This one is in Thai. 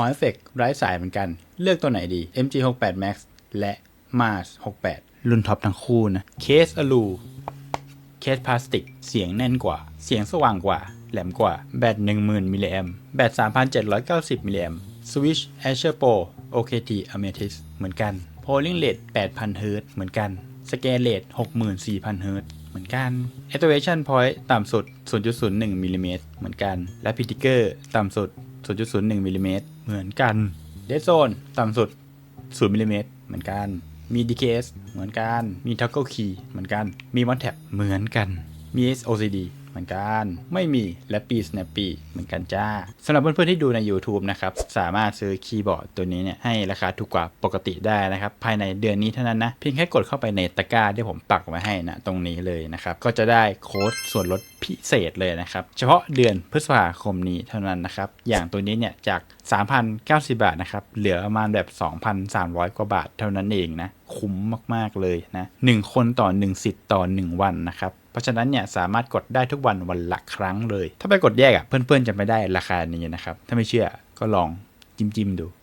อเอฟเฟกไร้สายเหมือนกัน เลือกตัวไหนดี MG68 Max และ Mars 68 รุ่นท็อปทั้งคู่นะ เคสอลูเคสพลาสติก เสียงแน่นกว่า เสียงสว่างกว่า แหลมกว่า แบต10,000มิลลิแอมแบต3,790มิลลิแอม Switch Azure Pro OKT Amethyst เหมือนกัน Polling Rate 8,000 Hz เหมือนกัน Scale Rate 64,000 Hz เหมือนกัน Activation Point ต่ำสุด 0.01มิลลิเมตรเหมือนกัน และ Piticker ต่ำสุด 0.01มิลลิเมตรเหมือนกันเดซโซนต่ำสุด 0มิลลิเมตรเหมือนกัน มี DKS เหมือนกัน มี Toggle Key เหมือนกัน มี m o n t a p เหมือนกัน มี OCD เหมือนกัน ไม่มีและปี Snappy เหมือนกันจ้าสำหรับเพื่อนๆที่ดูใน YouTube นะครับสามารถซื้อคีย์บอร์ดตัวนี้เนี่ยให้ราคาถูกกว่าปกติได้นะครับภายในเดือนนี้เท่านั้นนะเพียงแค่กดเข้าไปในตะกร้าที่ผมปักไว้ให้นะตรงนี้เลยนะครับก็จะได้โค้ดส่วนลดพิเศษเลยนะครับเฉพาะเดือนพฤษภาคมนี้เท่านั้นนะครับอย่างตัวนี้เนี่ยจาก 3,090 บาทนะครับเหลือประมาณแบบ 2,300 กว่าบาทเท่านั้นเองนะคุ้มมากๆเลยนะ1คนต่อ 1 สิทธิ์ต่อ 1 วันนะครับ เพราะฉะนั้นเนี่ยสามารถกดได้ทุกวันวันละครั้งเลย ถ้าไปกดแยกอะ่ะเพื่อนๆจะไม่ได้ราคานี้นะครับ ถ้าไม่เชื่อก็ลองจิ้มๆดู